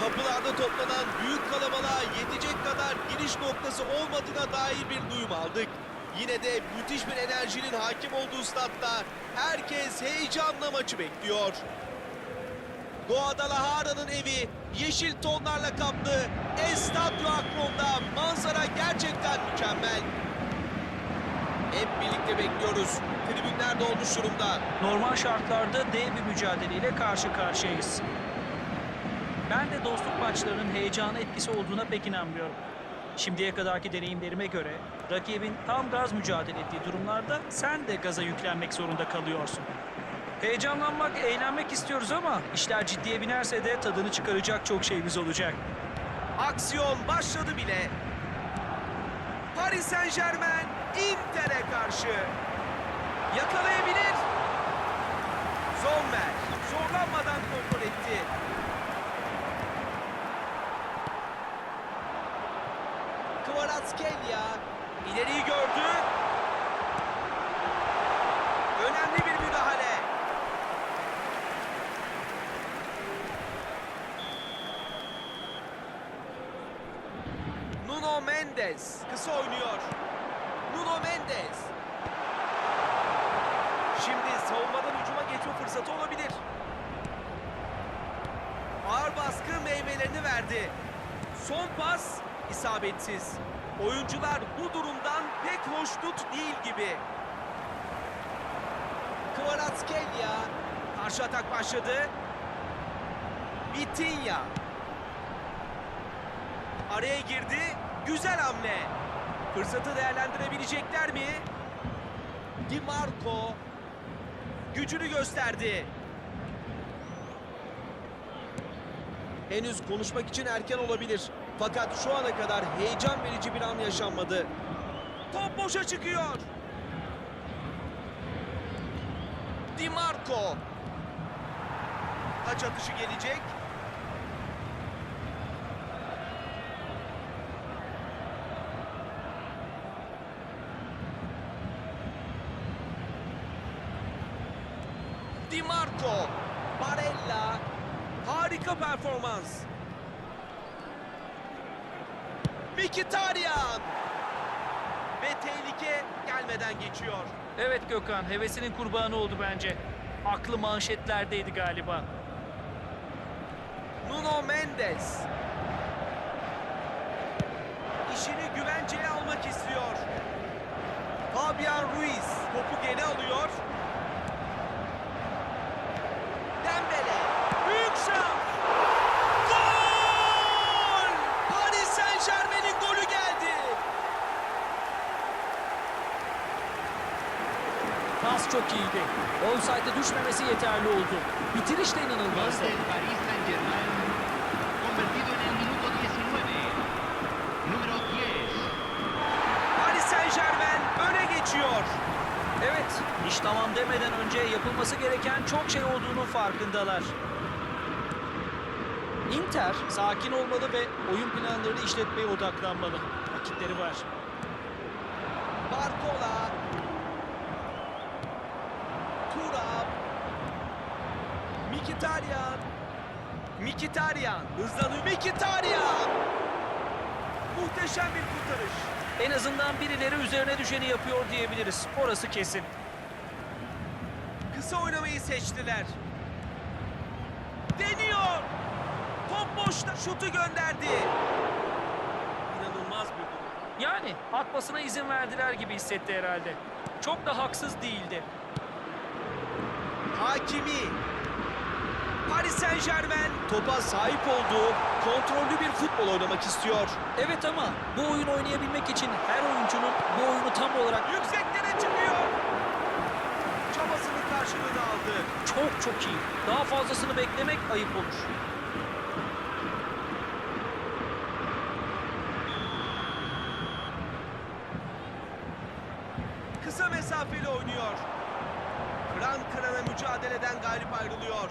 Kapılarda toplanan büyük kalabalığa yetecek kadar giriş noktası olmadığına dair bir duyum aldık. Yine de müthiş bir enerjinin hakim olduğu statta herkes heyecanla maçı bekliyor. Guadalajara'nın evi yeşil tonlarla kaplı Estadio Akron'da manzara gerçekten mükemmel. Hep birlikte bekliyoruz. Tribünler dolmuş durumda. Normal şartlarda dev bir mücadeleyle karşı karşıyayız. Ben de dostluk maçlarının heyecanı etkisi olduğuna pek inanmıyorum. Şimdiye kadarki deneyimlerime göre rakibin tam gaz mücadele ettiği durumlarda sen de gaza yüklenmek zorunda kalıyorsun. Heyecanlanmak, eğlenmek istiyoruz ama işler ciddiye binerse de tadını çıkaracak çok şeyimiz olacak. Aksiyon başladı bile. Paris Saint Germain Inter'e karşı. Yakalayabilir. Sommer zorlanmadan kontrol etti. Kvaratskhelia ileriyi gördü. Önemli bir müdahale. Nuno Mendes kısa oynuyor. Nuno Mendes. Şimdi savunmadan hücuma geçme fırsatı olabilir. Ağır baskı meyvelerini verdi. Son pas isabetsiz. Oyuncular bu durumdan pek hoşnut değil gibi. Kvaratskhelia karşı atak başladı. Vitinha Araya girdi. Güzel hamle. Fırsatı değerlendirebilecekler mi? Di Marco gücünü gösterdi. Henüz konuşmak için erken olabilir. Fakat şu ana kadar heyecan verici bir an yaşanmadı. Top boşa çıkıyor. Di Marco. Taç atışı gelecek. Di Marco, Barella, harika performans. Mkhitaryan ve tehlike gelmeden geçiyor. Evet Gökhan, hevesinin kurbanı oldu bence. Aklı manşetlerdeydi galiba. Nuno Mendes işini güvenceye almak istiyor. Fabian Ruiz topu geri alıyor. Dembele büyük şans. Gol! Paris Saint Germain'in golü geldi. Pas çok iyiydi. Offside'e düşmemesi yeterli oldu. Bitiriş de inanılmazdı. del Paris Saint-Germain, convertido en el minuto 19. Número 10. Paris Saint Germain öne geçiyor. Evet, iş tamam demeden önce yapılması gereken çok şey olduğunun farkındalar. Inter sakin olmalı ve oyun planlarını işletmeye odaklanmalı. Vakitleri var. Barcola. Turab. Mkhitaryan. Mkhitaryan. Hızlanıyor Mkhitaryan. Muhteşem bir kurtarış. En azından birileri üzerine düşeni yapıyor diyebiliriz. Orası kesin. Kısa oynamayı seçtiler. Deniyor. Top boşta şutu gönderdi. İnanılmaz bir durum. Yani atmasına izin verdiler gibi hissetti herhalde. Çok da haksız değildi. Hakimi. Paris Saint Germain topa sahip olduğu kontrollü bir futbol oynamak istiyor. Evet ama bu oyun oynayabilmek için her oyuncunun bu oyunu tam olarak Yükseklere çıkıyor. Çabasının karşılığını aldı. çok çok iyi. Daha fazlasını beklemek ayıp olur. mesafeli oynuyor. Kıran kırana mücadeleden galip ayrılıyor.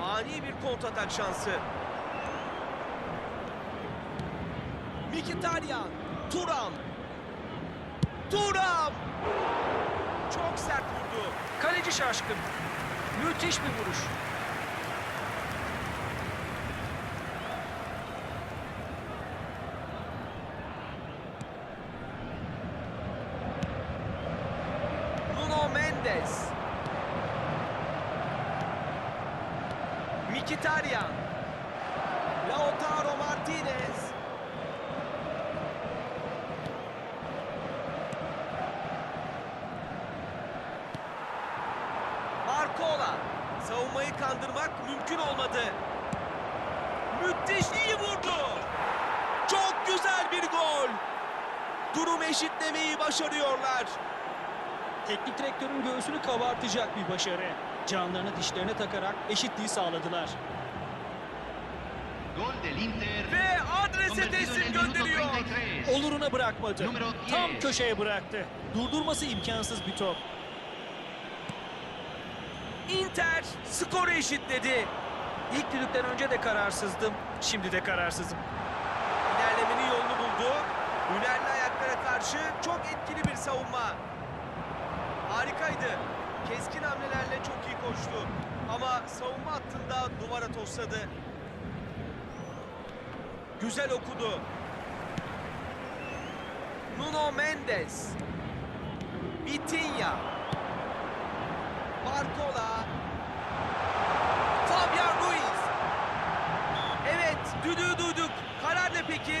Ani bir kontratak şansı. Mkhitaryan, Turam. Turam! Çok sert vurdu. Kaleci şaşkın. Müthiş bir vuruş. Nuno Mendes. Mkhitaryan. Lautaro Martinez. Barcola. Savunmayı kandırmak mümkün olmadı. Müthiş iyi vurdu. Çok güzel bir gol. Durum eşitlemeyi başarıyorlar. Teknik direktörün göğsünü kabartacak bir başarı. Canlarını dişlerine takarak eşitliği sağladılar. Gol del Inter. Ve adrese teslim gönderiyor. 33. Oluruna bırakmadı. Tam 10. köşeye bıraktı. Durdurması imkansız bir top. Inter skoru eşitledi. İlk düdükten önce de kararsızdım. Şimdi de kararsızım. İlerlemenin yolunu buldu. Hünerli ayaklara karşı çok etkili bir savunma. Harikaydı. Keskin hamlelerle çok iyi koştu. Ama savunma hattında duvara tosladı. Güzel okudu. Nuno Mendes. Vitinha. Barcola. Fabian Ruiz. Evet, düdüğü duyduk. Karar ne peki?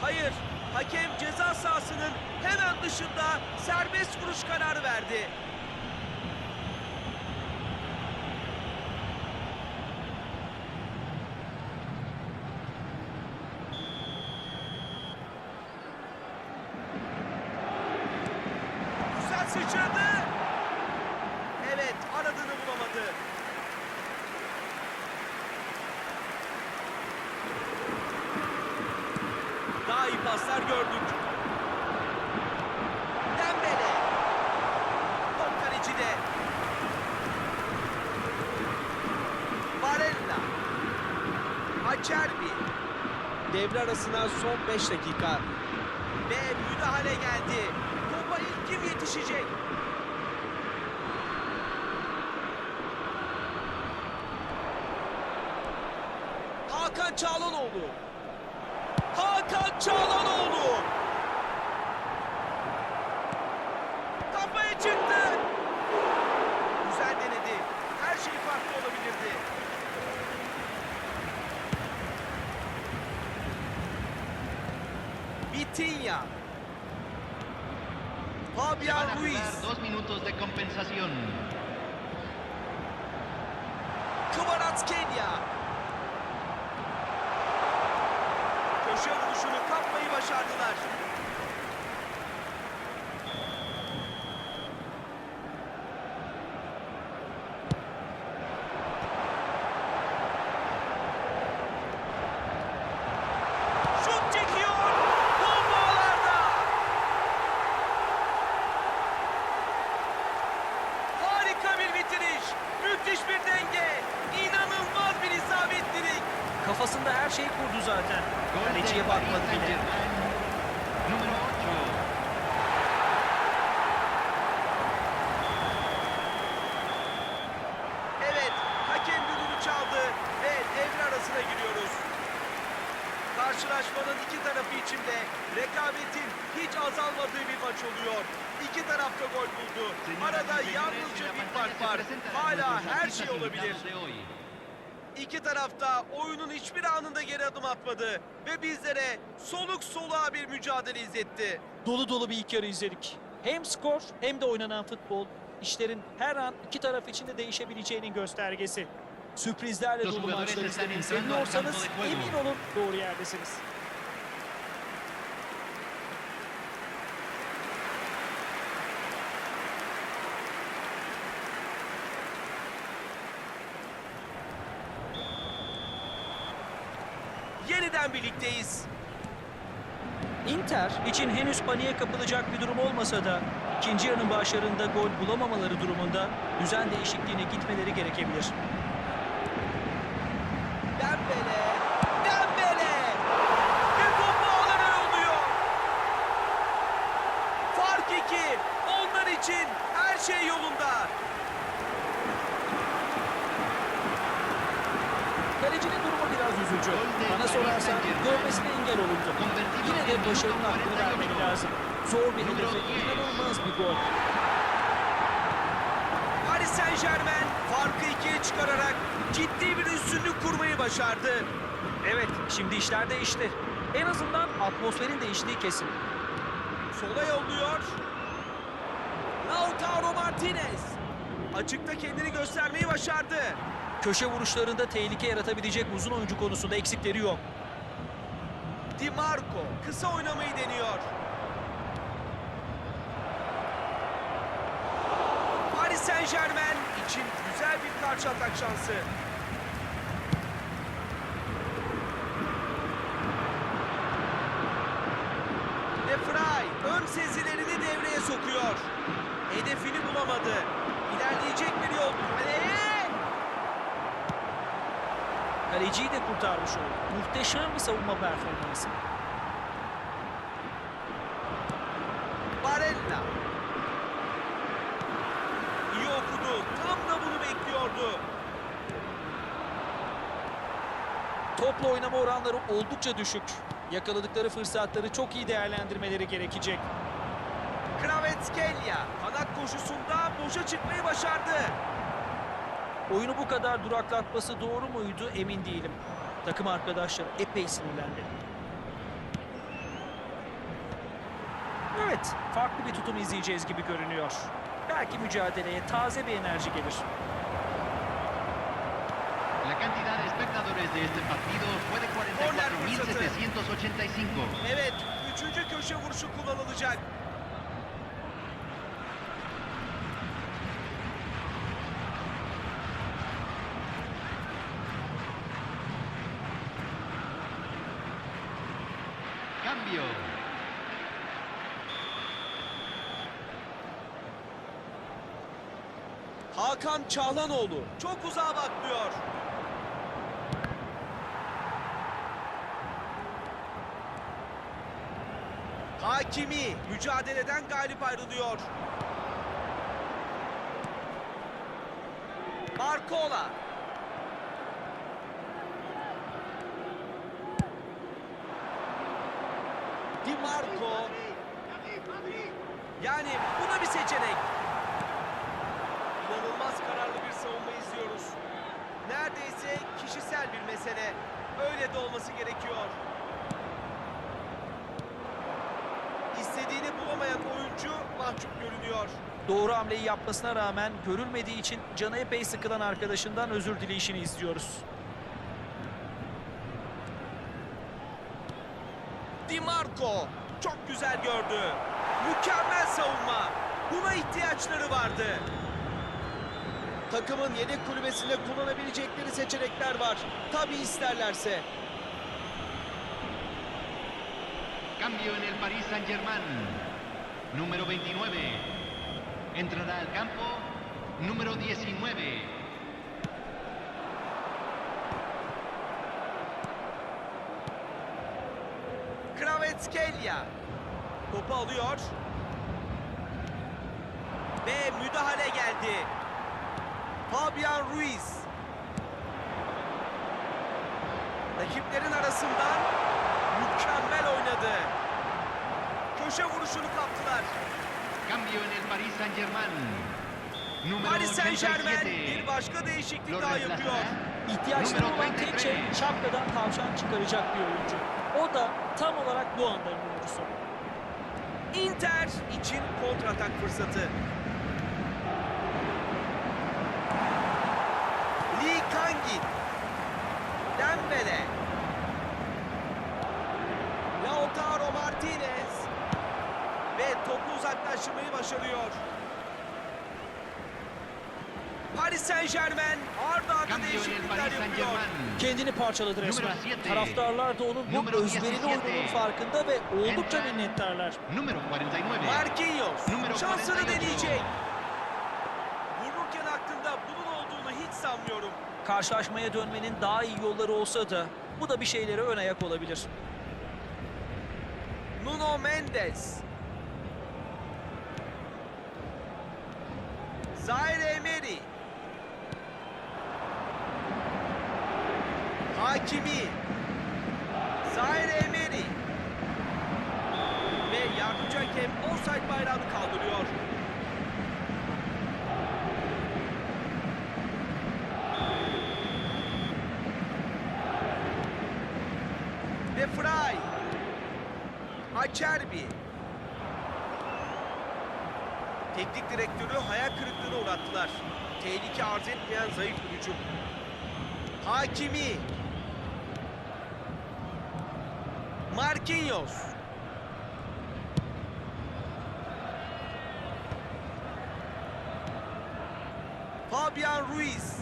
Hayır, hakem ceza sahasının hemen dışında serbest vuruş kararı verdi. Güzel sıçradı. Evet, aradığını bulamadı. Daha iyi paslar gördük. Dembele. Top kalecide. Barella. Acerbi. Devre arasına son 5 dakika. Ve müdahale geldi. Topa ilk kim yetişecek? Hakan Çağlanoğlu. Hakan Çağlanoğlu. Ruiz. dos minutos de compensación. Kvaratskhelia. Köşe vuruşunu kapmayı başardılar. Arada yalnızca bir fark var. Hala her şey olabilir. İki tarafta oyunun hiçbir anında geri adım atmadı ve bizlere soluk soluğa bir mücadele izletti. Dolu dolu bir ilk yarı izledik. Hem skor hem de oynanan futbol işlerin her an iki taraf için de değişebileceğinin göstergesi. Sürprizlerle dolu están izlemeyi seviyorsanız emin olun doğru yerdesiniz. Yeniden birlikteyiz. Inter için henüz paniğe kapılacak bir durum olmasa da ikinci yarının başlarında gol bulamamaları durumunda düzen değişikliğine gitmeleri gerekebilir. Dembele. Dembele. Ve top ağlara yolluyor. Fark iki. Onlar için her şey yolunda. Üzücü. Bana sorarsan görmesine engel olundu. Yine de başarının hakkını vermek lazım. Zor bir hedefe inanılmaz bir gol. Paris Saint Germain farkı ikiye çıkararak ciddi bir üstünlük kurmayı başardı. Evet, şimdi işler değişti. En azından atmosferin değiştiği kesin. Sola yolluyor. Lautaro Martinez. Açıkta kendini göstermeyi başardı. Köşe vuruşlarında tehlike yaratabilecek uzun oyuncu konusunda eksikleri yok. Di Marco kısa oynamayı deniyor. Paris Saint Germain için güzel bir karşı atak şansı. De ön sezilerini devreye sokuyor. Hedefini bulamadı. Kaleciyi de kurtarmış oldu. Muhteşem bir savunma performansı. Barella. İyi okudu. Tam da bunu bekliyordu. Topla oynama oranları oldukça düşük. Yakaladıkları fırsatları çok iyi değerlendirmeleri gerekecek. Kravetskelia kanat koşusunda boşa çıkmayı başardı. Oyunu bu kadar duraklatması doğru muydu emin değilim. Takım arkadaşları epey sinirlendi. Evet, farklı bir tutum izleyeceğiz gibi görünüyor. Belki mücadeleye taze bir enerji gelir. La cantidad de espectadores de este partido fue de 44.785. Evet, üçüncü köşe vuruşu kullanılacak. Cambio. Hakan Çağlanoğlu çok uzağa baklıyor. Hakimi mücadeleden galip ayrılıyor. Barcola. Di Marco. Yani bu da bir seçenek. Savunma izliyoruz. Neredeyse kişisel bir mesele. Öyle de olması gerekiyor. İstediğini bulamayan oyuncu mahcup görünüyor. Doğru hamleyi yapmasına rağmen görülmediği için canı epey sıkılan arkadaşından özür dileyişini izliyoruz. Di Marco çok güzel gördü. Mükemmel savunma. Buna ihtiyaçları vardı. Takımın yedek kulübesinde kullanabilecekleri seçenekler var. Tabii isterlerse. Cambio en el Paris Saint-Germain. Número 29. Entrará al campo. Número 19. Kravetskelia topu alıyor. Ve müdahale geldi. Fabian Ruiz. Rakiplerin arasından mükemmel oynadı. Köşe vuruşunu kaptılar. Cambio en el Paris Saint-Germain. Número Paris Saint Germain 87. bir başka değişiklik daha yapıyor. İhtiyaçları olan tek şey 33. şapkadan tavşan çıkaracak bir oyuncu. O da tam olarak bu anların oyuncusu. Inter için kontratak fırsatı. Lee Kangin. Dembele. Lautaro Martinez. Ve topu uzaklaştırmayı başarıyor. Paris Saint Germain arda arda değişiklikler yapıyor. Kendini parçaladı resmen. Taraftarlar da onun bu özverili 17. oyununun farkında ve oldukça minnettarlar. Número 49. Marquinhos Numero şansını 48. deneyecek. Karşılaşmaya dönmenin daha iyi yolları olsa da bu da bir şeylere ön ayak olabilir. Nuno Mendes. Zaire Emery. Hakimi. Zaire Emery. Ve yardımcı hakem offside bayrağını kaldırıyor. De Vrij. Acerbi. Teknik direktörü hayal kırıklığına uğrattılar. Tehlike arz etmeyen zayıf bir hücum. Hakimi. Marquinhos. Fabian Ruiz.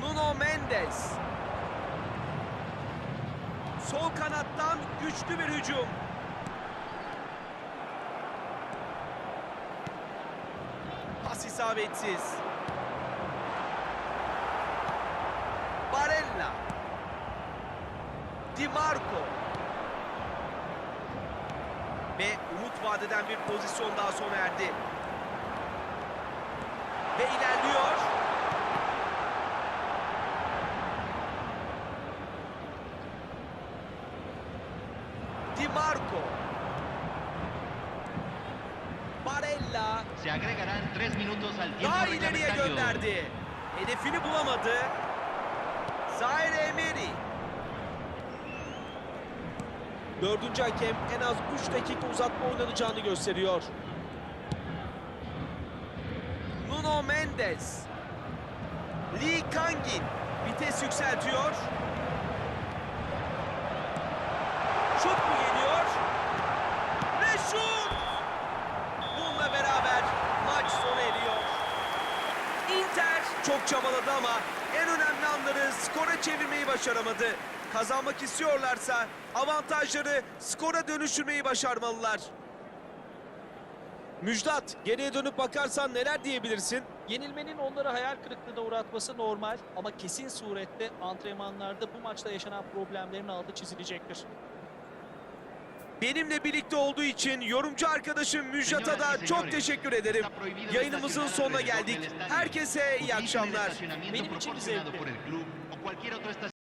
Nuno Mendes. Sol kanattan güçlü bir hücum. Pas isabetsiz. Barella. Di Marco. Ve umut vadeden bir pozisyon daha sona erdi. Ve ilerliyor. Di Marco. Barella Se agregarán tres minutos al tiempo daha ileriye gönderdi. Hedefini bulamadı. Zaire Emery. Dördüncü hakem en az 3 dakika uzatma oynanacağını gösteriyor. Nuno Mendes. Lee Kangin vites yükseltiyor. Şut mu geliyor? Ve şut! Bununla beraber maç sona eriyor. Inter çok çabaladı ama en önemli anları skora çevirmeyi başaramadı. Kazanmak istiyorlarsa avantajları skora dönüştürmeyi başarmalılar. Müjdat, geriye dönüp bakarsan neler diyebilirsin? Yenilmenin onları hayal kırıklığına uğratması normal ama kesin surette antrenmanlarda bu maçta yaşanan problemlerin altı çizilecektir. Benimle birlikte olduğu için yorumcu arkadaşım Müjdat'a da çok teşekkür ederim. Yayınımızın sonuna geldik. Herkese iyi akşamlar. Benim için bir zevkti.